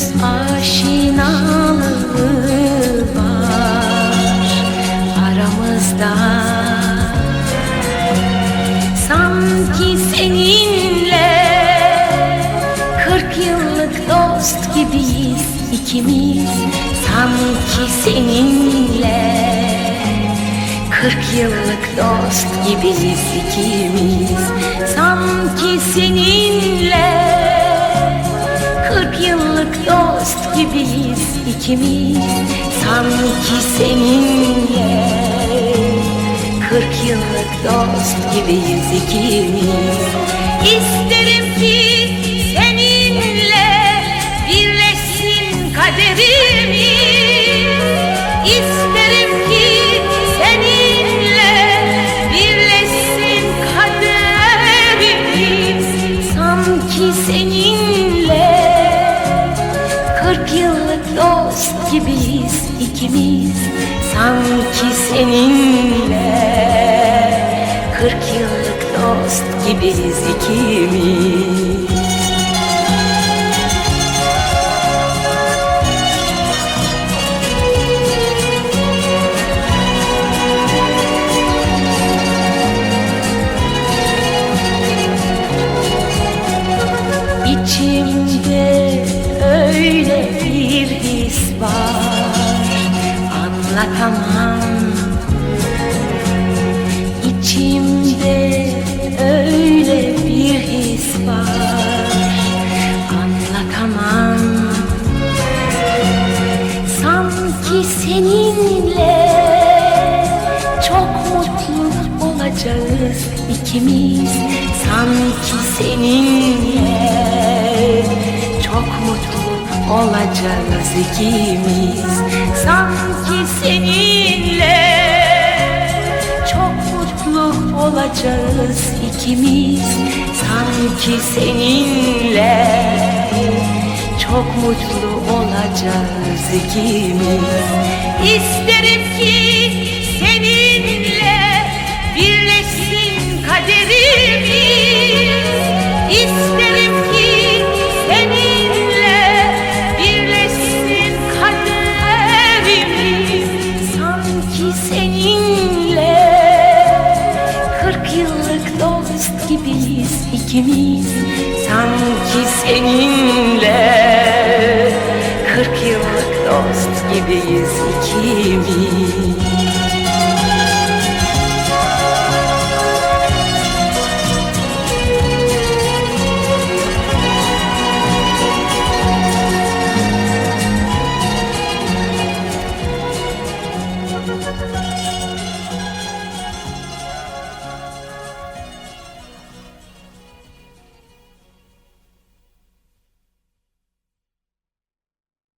göz var aramızda. Sanki seninle Kırk yıllık dost gibiyiz ikimiz. Sanki seninle Kırk yıllık dost gibiyiz ikimiz. Sanki seninle ikimiz Sanki seninle Kırk yıllık dost gibiyiz ikimiz. İsterim yıllık dost gibiyiz ikimiz. Sanki seninle Kırk yıllık dost gibiyiz ikimiz var Anlatamam. İçimde öyle bir his var Anlatamam. Sanki seninle çok mutlu olacağız ikimiz. Sanki seninle olacağız ikimiz. Sanki seninle çok mutlu olacağız ikimiz. Sanki seninle çok mutlu olacağız ikimiz. İsterim ki seninle birleşsin kaderimiz. İsterim ikimiz Sanki seninle. Kırk yıllık dost gibiyiz ikimiz